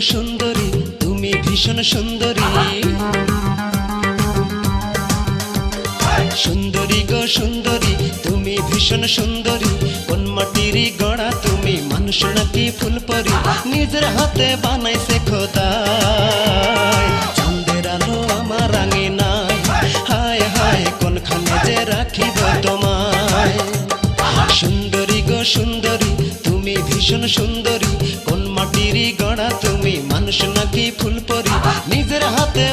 সুন্দরী, তুমি ভীষণ সুন্দরী। সুন্দরী গো সুন্দরী, তুমি ভীষণ সুন্দরী। কোন মাটিরই গড়া তুমি, মানুষ নাকি ফুল পরি নিজের হাতে বানাইছে খোদা চাঁদের আলো আমার আঙিনায়। হায় হায়, কোনখানে যে রাখিব তোমায়? সুন্দরী গো সুন্দরী, তুমি ভীষণ সুন্দরী। মাটিরই গড়া তুমি মানুষ নাকি ফুল পরি নিজের হাতে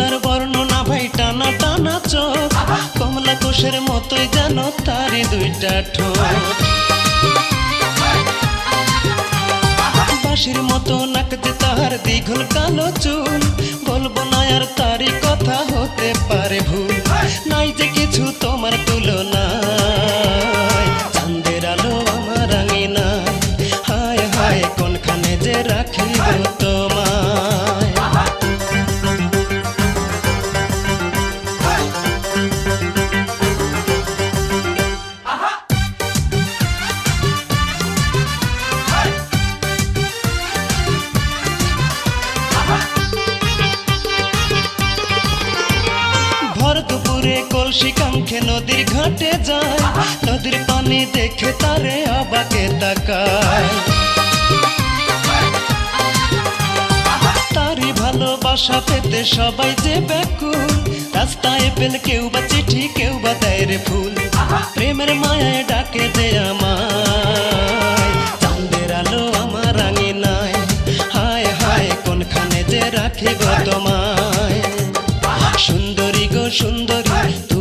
তার বর্ণনা ভাই টানা টানা চোখ। কমলা কোষের মতোই যেন তারই দুইটা ঠোঁট। বাঁশির মতো নাক যে তাহার দীঘল কালো চুল। বলব না আর তারই কথা হতে পারে ভুল। নাই যে কিছু দুপুরে কলসি কাঙ্ক্ষে নদীর ঘাটে যায়। নদীর পানি দেখে তারে অবাকে তাকায়। তারই ভালোবাসা পেতে সবাই যে ব্যাকুল, রাস্তায় পেল কেউ বা চিঠি, কেউ বা দেয় রে ফুল। প্রেমের মায়ায় ডাকে যে আমায়। চাঁদের আলো আমার আঙিনায়, হায় হায় কোনখানে যে রাখিব তোমায়। সুন্দরী গো সুন্দরী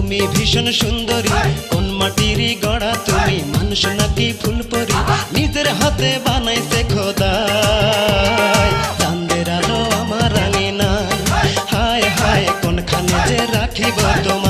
তুমি ভীষণ সুন্দরী। কোন মাটিরই গড়া তুমি, মানুষ নাকি ফুল পরি নিজের হাতে বানাইছে খোদা চান্দের আলো আমার আঙিনায়। হায় হায়, কোনখানে যে রাখিব তোমায়